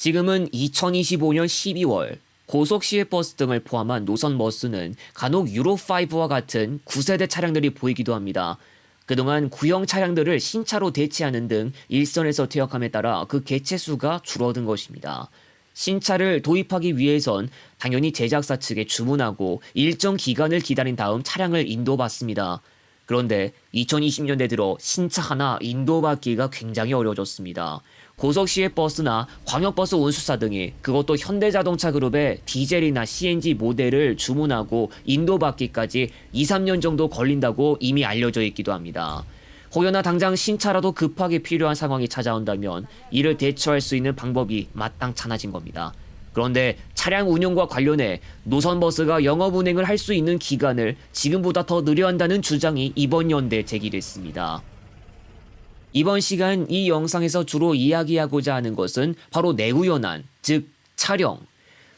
지금은 2025년 12월 고속시외 버스 등을 포함한 노선 버스는 간혹 유로5와 같은 9세대 차량들이 보이기도 합니다. 그동안 구형 차량들을 신차로 대체하는 등 일선에서 퇴역함에 따라 그 개체 수가 줄어든 것입니다. 신차를 도입하기 위해선 당연히 제작사 측에 주문하고 일정 기간을 기다린 다음 차량을 인도받습니다. 그런데 2020년대 들어 신차 하나 인도받기가 굉장히 어려워졌습니다. 고속시외 버스나 광역버스 운수사 등이 그것도 현대자동차 그룹의 디젤이나 CNG 모델을 주문하고 인도받기까지 2, 3년 정도 걸린다고 이미 알려져 있기도 합니다. 혹여나 당장 신차라도 급하게 필요한 상황이 찾아온다면 이를 대처할 수 있는 방법이 마땅찮아진 겁니다. 그런데 차량 운영과 관련해 노선버스가 영업 운행을 할 수 있는 기간을 지금보다 더 늘려 한다는 주장이 이번 연대에 제기됐습니다. 이번 시간 이 영상에서 주로 이야기하고자 하는 것은 바로 내구연한, 즉 차량.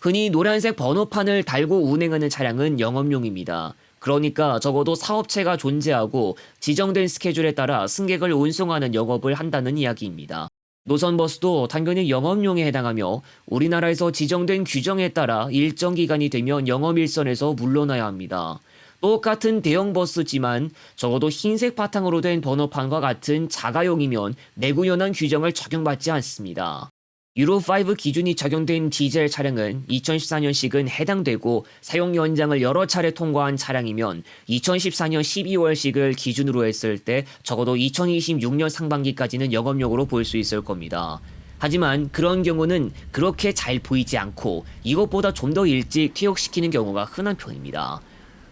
흔히 노란색 번호판을 달고 운행하는 차량은 영업용입니다. 그러니까 적어도 사업체가 존재하고 지정된 스케줄에 따라 승객을 운송하는 영업을 한다는 이야기입니다. 노선버스도 당연히 영업용에 해당하며 우리나라에서 지정된 규정에 따라 일정 기간이 되면 영업 일선에서 물러나야 합니다. 똑같은 대형 버스지만 적어도 흰색 바탕으로 된 번호판과 같은 자가용이면 내구연한 규정을 적용받지 않습니다. 유로5 기준이 적용된 디젤 차량은 2014년식은 해당되고 사용 연장을 여러 차례 통과한 차량이면 2014년 12월식을 기준으로 했을 때 적어도 2026년 상반기까지는 영업용으로 볼 수 있을 겁니다. 하지만 그런 경우는 그렇게 잘 보이지 않고 이것보다 좀 더 일찍 퇴역시키는 경우가 흔한 편입니다.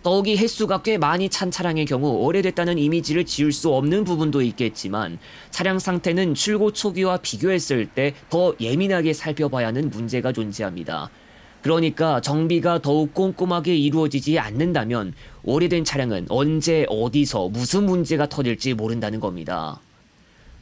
더욱이 횟수가 꽤 많이 찬 차량의 경우 오래됐다는 이미지를 지울 수 없는 부분도 있겠지만 차량 상태는 출고 초기와 비교했을 때 더 예민하게 살펴봐야 하는 문제가 존재합니다. 그러니까 정비가 더욱 꼼꼼하게 이루어지지 않는다면 오래된 차량은 언제 어디서 무슨 문제가 터질지 모른다는 겁니다.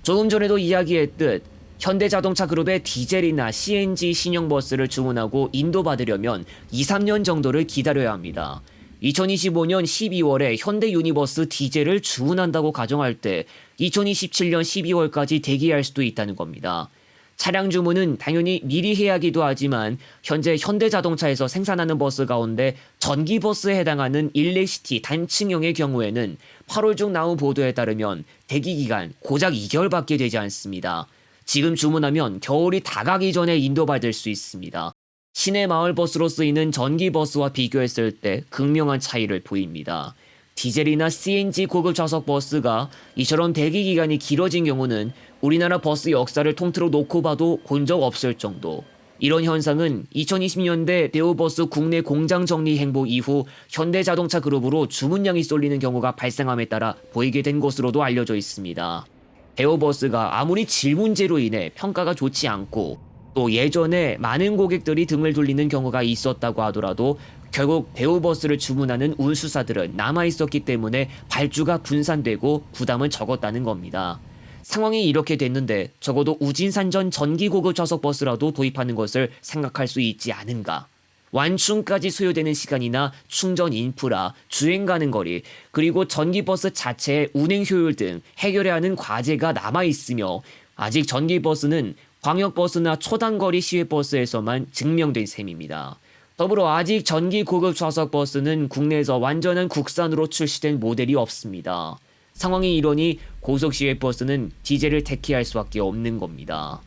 조금 전에도 이야기했듯 현대자동차 그룹의 디젤이나 CNG 신형 버스를 주문하고 인도받으려면 2, 3년 정도를 기다려야 합니다. 2025년 12월에 현대 유니버스 디젤을 주문한다고 가정할 때 2027년 12월까지 대기할 수도 있다는 겁니다. 차량 주문은 당연히 미리 해야 하기도 하지만 현재 현대자동차에서 생산하는 버스 가운데 전기 버스에 해당하는 일렉시티 단층형의 경우에는 8월 중 나온 보도에 따르면 대기 기간 고작 2개월밖에 되지 않습니다. 지금 주문하면 겨울이 다가기 전에 인도받을 수 있습니다. 시내 마을 버스로 쓰이는 전기 버스와 비교했을 때 극명한 차이를 보입니다. 디젤이나 CNG 고급 좌석 버스가 이처럼 대기 기간이 길어진 경우는 우리나라 버스 역사를 통틀어 놓고 봐도 본 적 없을 정도. 이런 현상은 2020년대 대우버스 국내 공장 정리 행보 이후 현대자동차 그룹으로 주문량이 쏠리는 경우가 발생함에 따라 보이게 된 것으로도 알려져 있습니다. 대우버스가 아무리 질 문제로 인해 평가가 좋지 않고 또 예전에 많은 고객들이 등을 돌리는 경우가 있었다고 하더라도 결국 대우버스를 주문하는 운수사들은 남아 있었기 때문에 발주가 분산되고 부담은 적었다는 겁니다. 상황이 이렇게 됐는데 적어도 우진산전 전기고급 좌석 버스라도 도입하는 것을 생각할 수 있지 않은가. 완충까지 소요되는 시간이나 충전 인프라, 주행 가는 거리, 그리고 전기버스 자체의 운행 효율 등 해결해야 하는 과제가 남아 있으며 아직 전기버스는 광역버스나 초단거리 시외버스에서만 증명된 셈입니다. 더불어 아직 전기 고급 좌석 버스는 국내에서 완전한 국산으로 출시된 모델이 없습니다. 상황이 이러니 고속 시외버스는 디젤을 택해할 수밖에 없는 겁니다.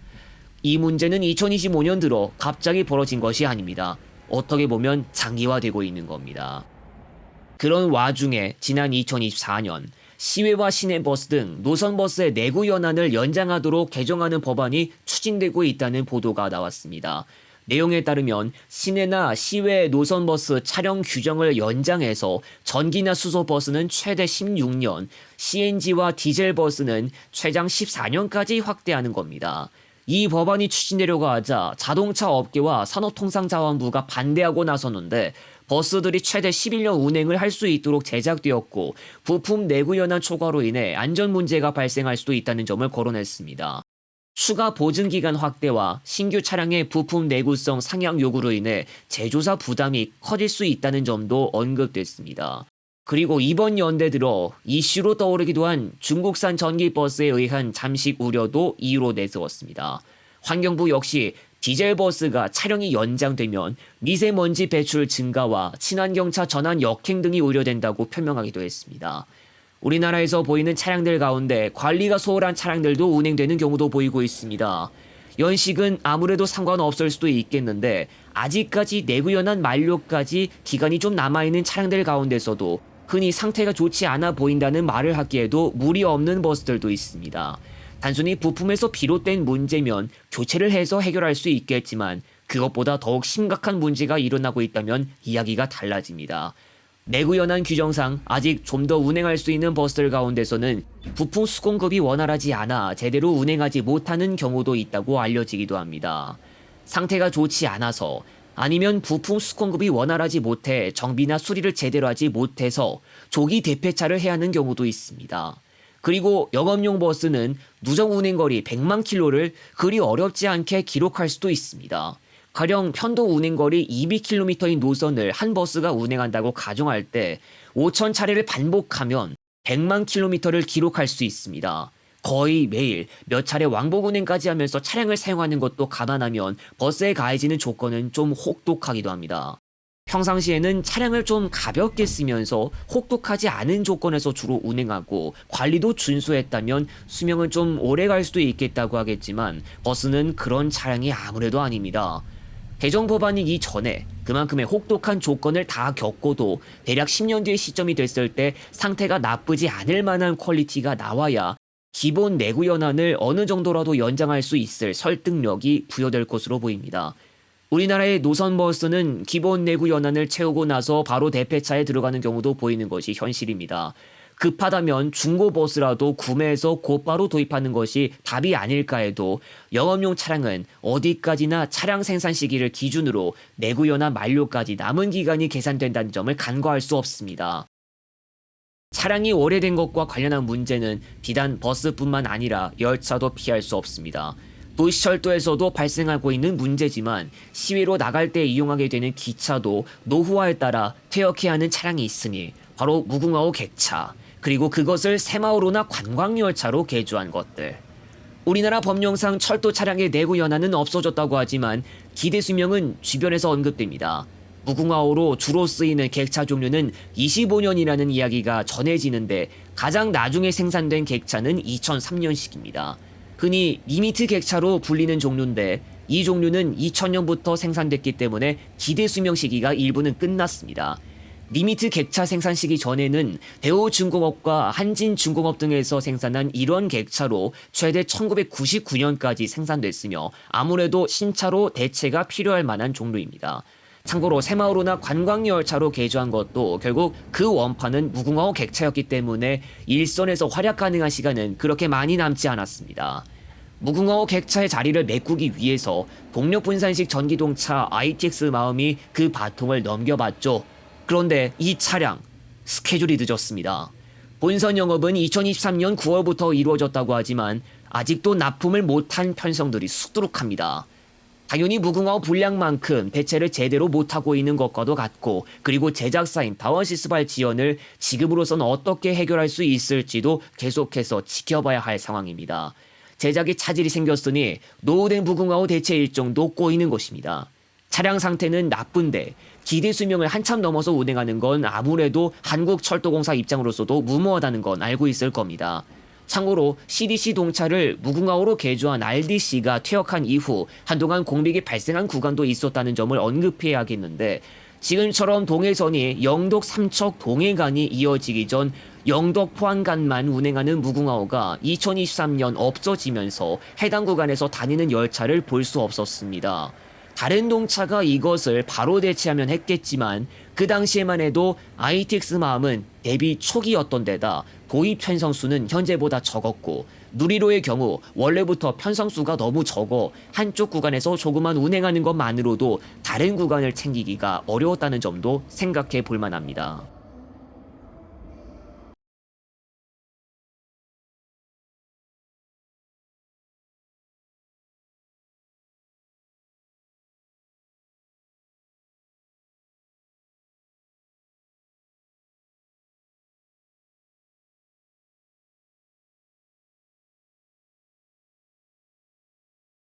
이 문제는 2025년 들어 갑자기 벌어진 것이 아닙니다. 어떻게 보면 장기화되고 있는 겁니다. 그런 와중에 지난 2024년 시외와 시내 버스 등 노선 버스의 내구 연한을 연장하도록 개정하는 법안이 추진되고 있다는 보도가 나왔습니다. 내용에 따르면 시내나 시외 노선 버스 차량 규정을 연장해서 전기나 수소 버스는 최대 16년, CNG와 디젤 버스는 최장 14년까지 확대하는 겁니다. 이 법안이 추진되려고 하자 자동차 업계와 산업통상자원부가 반대하고 나섰는데 버스들이 최대 11년 운행을 할 수 있도록 제작되었고 부품 내구 연한 초과로 인해 안전 문제가 발생할 수도 있다는 점을 거론했습니다. 추가 보증 기간 확대와 신규 차량의 부품 내구성 상향 요구로 인해 제조사 부담이 커질 수 있다는 점도 언급됐습니다. 그리고 이번 연대 들어 이슈로 떠오르기도 한 중국산 전기 버스에 의한 잠식 우려도 이유로 내세웠습니다. 환경부 역시 디젤 버스가 차량이 연장되면 미세먼지 배출 증가와 친환경차 전환 역행 등이 우려된다고 표명하기도 했습니다. 우리나라에서 보이는 차량들 가운데 관리가 소홀한 차량들도 운행되는 경우도 보이고 있습니다. 연식은 아무래도 상관없을 수도 있겠는데 아직까지 내구연한 만료까지 기간이 좀 남아있는 차량들 가운데서도 흔히 상태가 좋지 않아 보인다는 말을 하기에도 무리 없는 버스들도 있습니다. 단순히 부품에서 비롯된 문제면 교체를 해서 해결할 수 있겠지만 그것보다 더욱 심각한 문제가 일어나고 있다면 이야기가 달라집니다. 내구 연한 규정상 아직 좀 더 운행할 수 있는 버스들 가운데서는 부품 수공급이 원활하지 않아 제대로 운행하지 못하는 경우도 있다고 알려지기도 합니다. 상태가 좋지 않아서 아니면 부품 수공급이 원활하지 못해 정비나 수리를 제대로 하지 못해서 조기 대폐차를 해야 하는 경우도 있습니다. 그리고 영업용 버스는 누적 운행거리 100만 킬로를 그리 어렵지 않게 기록할 수도 있습니다. 가령 편도 운행거리 200km인 노선을 한 버스가 운행한다고 가정할 때 5천 차례를 반복하면 100만 킬로미터를 기록할 수 있습니다. 거의 매일 몇 차례 왕복 운행까지 하면서 차량을 사용하는 것도 감안하면 버스에 가해지는 조건은 좀 혹독하기도 합니다. 평상시에는 차량을 좀 가볍게 쓰면서 혹독하지 않은 조건에서 주로 운행하고 관리도 준수했다면 수명은 좀 오래 갈 수도 있겠다고 하겠지만 버스는 그런 차량이 아무래도 아닙니다. 개정 법안이 이전에 그만큼의 혹독한 조건을 다 겪고도 대략 10년 뒤의 시점이 됐을 때 상태가 나쁘지 않을 만한 퀄리티가 나와야 기본 내구 연한을 어느 정도라도 연장할 수 있을 설득력이 부여될 것으로 보입니다. 우리나라의 노선 버스는 기본 내구 연한을 채우고 나서 바로 대폐차에 들어가는 경우도 보이는 것이 현실입니다. 급하다면 중고 버스라도 구매해서 곧바로 도입하는 것이 답이 아닐까 해도 영업용 차량은 어디까지나 차량 생산 시기를 기준으로 내구 연한 만료까지 남은 기간이 계산된다는 점을 간과할 수 없습니다. 차량이 오래된 것과 관련한 문제는 비단 버스뿐만 아니라 열차도 피할 수 없습니다. 도시철도에서도 발생하고 있는 문제지만 시위로 나갈 때 이용하게 되는 기차도 노후화에 따라 퇴역해야 하는 차량이 있으니 바로 무궁화호 객차 그리고 그것을 새마을호나 관광열차로 개조한 것들. 우리나라 법령상 철도 차량의 내구 연한은 없어졌다고 하지만 기대 수명은 주변에서 언급됩니다. 무궁화호로 주로 쓰이는 객차 종류는 25년이라는 이야기가 전해지는데 가장 나중에 생산된 객차는 2003년식입니다. 흔히 리미트 객차로 불리는 종류인데 이 종류는 2000년부터 생산됐기 때문에 기대 수명 시기가 일부는 끝났습니다. 리미트 객차 생산 시기 전에는 대우중공업과 한진중공업 등에서 생산한 이런 객차로 최대 1999년까지 생산됐으며 아무래도 신차로 대체가 필요할 만한 종류입니다. 참고로 새마을호나 관광열차로 개조한 것도 결국 그 원판은 무궁화호 객차였기 때문에 일선에서 활약 가능한 시간은 그렇게 많이 남지 않았습니다. 무궁화호 객차의 자리를 메꾸기 위해서 동력 분산식 전기동차 ITX 마음이 그 바통을 넘겨봤죠. 그런데 이 차량 스케줄이 늦었습니다. 본선 영업은 2023년 9월부터 이루어졌다고 하지만 아직도 납품을 못한 편성들이 수두룩합니다. 당연히 무궁화호 분량만큼 대체를 제대로 못하고 있는 것과도 같고 그리고 제작사인 다원시스발 지연을 지금으로선 어떻게 해결할 수 있을지도 계속해서 지켜봐야 할 상황입니다. 제작에 차질이 생겼으니 노후된 무궁화호 대체 일정도 꼬이는 것입니다. 차량 상태는 나쁜데 기대 수명을 한참 넘어서 운행하는 건 아무래도 한국철도공사 입장으로서도 무모하다는 건 알고 있을 겁니다. 참고로 CDC 동차를 무궁화호로 개조한 RDC가 퇴역한 이후 한동안 공백이 발생한 구간도 있었다는 점을 언급해야겠는데 지금처럼 동해선이 영덕 삼척 동해간이 이어지기 전 영덕 포항간만 운행하는 무궁화호가 2023년 없어지면서 해당 구간에서 다니는 열차를 볼 수 없었습니다. 다른 동차가 이것을 바로 대체하면 했겠지만 그 당시에만 해도 ITX 마음은 대비 초기였던 데다 도입 편성수는 현재보다 적었고 누리로의 경우 원래부터 편성수가 너무 적어 한쪽 구간에서 조금만 운행하는 것만으로도 다른 구간을 챙기기가 어려웠다는 점도 생각해 볼 만합니다.